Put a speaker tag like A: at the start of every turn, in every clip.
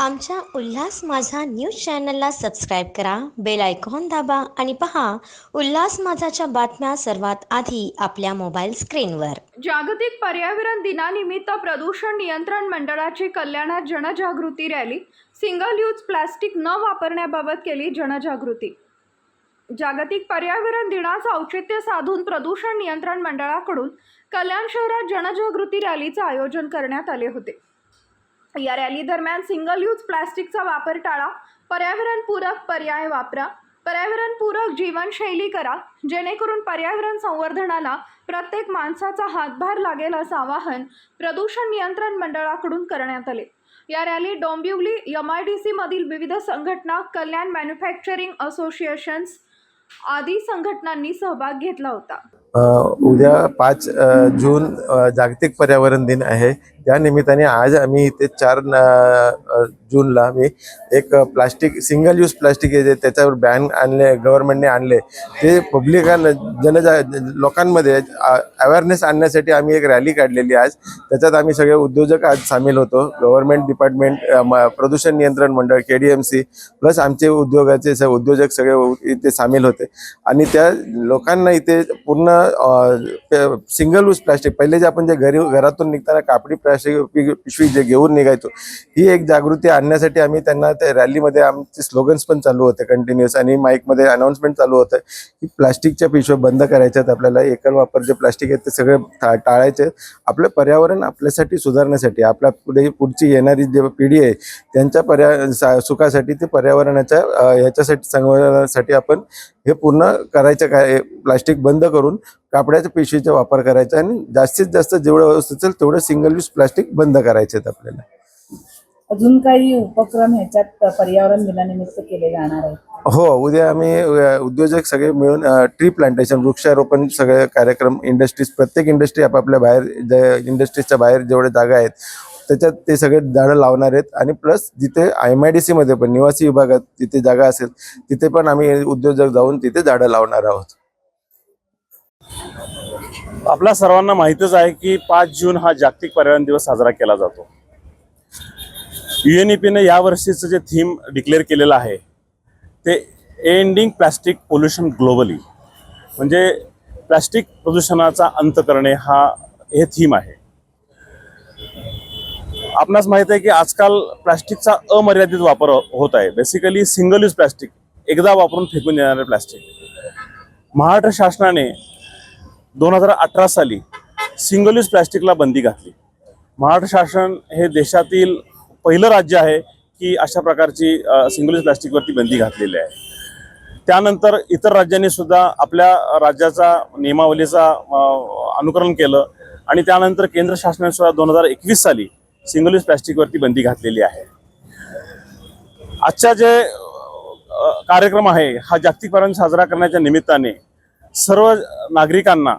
A: आमच्या उल्हास माझा न्यूज चॅनलला सबस्क्राईब करा बेल आयकॉन दाबा आणि पहा उल्हास माझाच्या बातम्या सर्वात आधी आपल्या मोबाईल स्क्रीनवर.
B: जागतिक पर्यावरण दिनानिमित्त प्रदूषण नियंत्रण मंडळाची कल्याणात जनजागृती रॅली सिंगल यूज प्लास्टिक न वापरण्याबाबत केली जनजागृती. जागतिक पर्यावरण दिनाचं औचित्य साधून प्रदूषण नियंत्रण मंडळाकडून कल्याण शहरात जनजागृती रॅलीचं आयोजन करण्यात आले होते. या रॅली दरम्यान सिंगल यूज प्लास्टिकचा वापर टाळा पर्यावरणपूरक पर्याय वापरा पर्यावरणपूरक जीवनशैली करा जेणेकरून पर्यावरण संवर्धनाला प्रत्येक माणसाचा हातभार लागेल असं आवाहन प्रदूषण नियंत्रण मंडळाकडून करण्यात आले. या rally Dombivli M I D सीमधील विविध संघटना कल्याण मॅन्युफॅक्चरिंग असोसिएशन्स आदी संघटनांनी सहभाग घेतला होता.
C: उद्या पाच जून जागतिक पर्यावरण दिन आहे. त्या निमित्ताने आज आम्ही इथे चार जूनला आम्ही एक प्लास्टिक सिंगल यूज प्लास्टिक जे त्याच्यावर बॅन आणले गव्हर्नमेंटने आणले ते पब्लिकांना जनजा लोकांमध्ये अवेअरनेस आणण्यासाठी आम्ही एक रॅली काढलेली आज. त्याच्यात आम्ही सगळे उद्योजक आज सामील होतो. गव्हर्नमेंट डिपार्टमेंट प्रदूषण नियंत्रण मंडळ K D M C plus आमचे उद्योगाचे स- उद्योजक सगळे इथे सामील होते. आणि त्या लोकांना इथे पूर्ण सिंगल यूज प्लास्टिक पहिले जे आपण जे घरी घरातून निघताना कापडी प्लास्टिक पिशवी जे घेऊन निघायचो ही एक जागृती आणण्यासाठी आम्ही त्यांना त्या रॅलीमध्ये आमचे स्लोगन्स पण चालू होते कंटिन्युअस आणि माईकमध्ये अनाऊन्समेंट चालू होतं की प्लास्टिकच्या पिशव्या बंद करायच्यात आपल्याला एकल वापर जे प्लास्टिक आहेत ते सगळे टा- टाळायचे. आपलं पर्यावरण आपल्यासाठी सुधारण्यासाठी आपल्या पुढे पुढची येणारी जे पिढी आहे त्यांच्या पर्या सुखासाठी ते पर्यावरणाच्या ह्याच्यासाठी संवर्धनासाठी आपण हे पूर्ण करायचं काय प्लास्टिक बंद करून कापडाच्या पिशवीचा वापर करायचा आणि जास्तीत जास्त जेवढं व्यवस्थित असेल तेवढं सिंगल यूज प्लास्टिक बंद करायचे आहेत आपल्याला.
D: अजून काही उपक्रम ह्याच्यात पर्यावरण दिनानिमित्त केले जाणार आहेत?
C: हो उद्या आम्ही उद्योजक सगळे मिळून ट्री प्लांटेशन वृक्षारोपण सगळे कार्यक्रम इंडस्ट्रीज प्रत्येक इंडस्ट्री आपापल्या बाहेर जे इंडस्ट्रीजच्या बाहेर जेवढे जागा आहेत त्याच्यात ते सगळे झाडं लावणार आहेत आणि प्लस जिथे एम आय डी सीमध्ये पण निवासी विभागात जिथे जागा असेल तिथे पण आम्ही उद्योजक जाऊन तिथे झाडं लावणार आहोत.
E: आपल्या सर्वांना माहितच आहे की पाच जून हा जागतिक पर्यावरण दिवस साजरा केला जातो. युएनईपीने यावर्षीचं जे थीम डिक्लेअर केलेलं आहे ते एंडिंग प्लॅस्टिक पोल्युशन ग्लोबली म्हणजे प्लॅस्टिक प्रदूषणाचा अंत करणे हा हे थीम आहे. आपणास माहीत आहे की आजकाल प्लॅस्टिकचा अमर्यादित वापर होत आहे. बेसिकली सिंगल यूज प्लॅस्टिक एकदा वापरून फेकून देणारे प्लॅस्टिक महाराष्ट्र शासनाने दोन हजार अठरा साली सिंगल यूज प्लॅस्टिकला बंदी घातली. महाराष्ट्र शासन हे देशातील पहिलं राज्य आहे की अशा प्रकारची सिंगल यूज प्लॅस्टिकवरती बंदी घातलेली आहे. त्यानंतर इतर राज्यांनी सुद्धा आपल्या राज्याचा नियमावलीचा अनुकरण केलं आणि त्यानंतर केंद्र शासनाने सुद्धा दोन हजार एकवीस साली सिंगल यूज प्लॅस्टिकवरती बंदी घातलेली आहे. आजच्या जे कार्यक्रम आहे हा जागतिक पर्यावरण साजरा करण्याच्या निमित्ताने सर्व नागरिकांना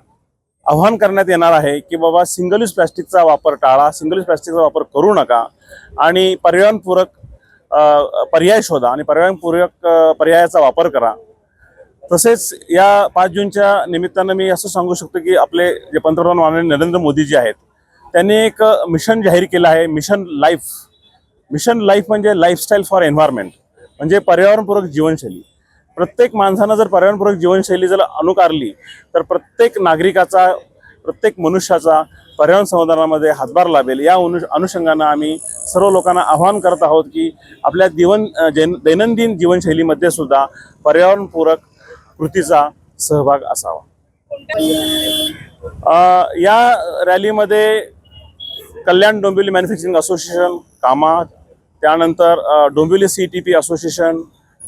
E: आव्हान करण्यात येणार आहे की बाबा सिंगल यूज प्लॅस्टिकचा वापर टाळा सिंगल यूज प्लॅस्टिकचा वापर करू नका आणि पर्यावरणपूरक पर्याय शोधा आणि पर्यावरणपूरक पर्यायाचा वापर करा. तसेच या पाच जूनच्या निमित्तानं मी असं सांगू शकतो की आपले जे पंतप्रधान माननीय नरेंद्र मोदीजी आहेत त्यांनी एक मिशन जाहीर केलं आहे मिशन लाईफ मिशन लाईफ म्हणजे लाईफस्टाईल फॉर एन्व्हायरमेंट म्हणजे पर्यावरणपूरक जीवनशैली. प्रत्येक माणसानं जर पर्यावरणपूरक जीवनशैली जर अनुकारली तर प्रत्येक नागरिकाचा प्रत्येक मनुष्याचा पर्यावरण संवर्धनामध्ये हातभार लाभेल. या अनु अनुषंगानं आम्ही सर्व लोकांना आवाहन करत आहोत की आपल्या जीवन जैन दैनंदिन जीवनशैलीमध्ये सुद्धा पर्यावरणपूरक कृतीचा सहभाग असावा. या रॅलीमध्ये कल्याण डोंबिवली मॅन्युफॅक्चरिंग असोसिएशन कामा त्यानंतर Dombivli C T P association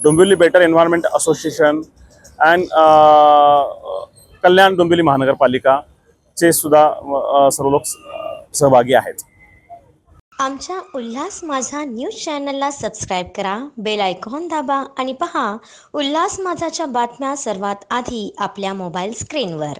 E: Dombivli better environment association and Kalyan Dombivli महानगरपालिकाचे सुद्धा सर्व लोक सहभागी आहेत.
A: आमच्या उल्हास माझा न्यूज चॅनलला सबस्क्राईब करा बेल आयकॉन दाबा आणि पहा उल्हास माझाच्या बातम्या सर्वात आधी आपल्या मोबाईल स्क्रीनवर.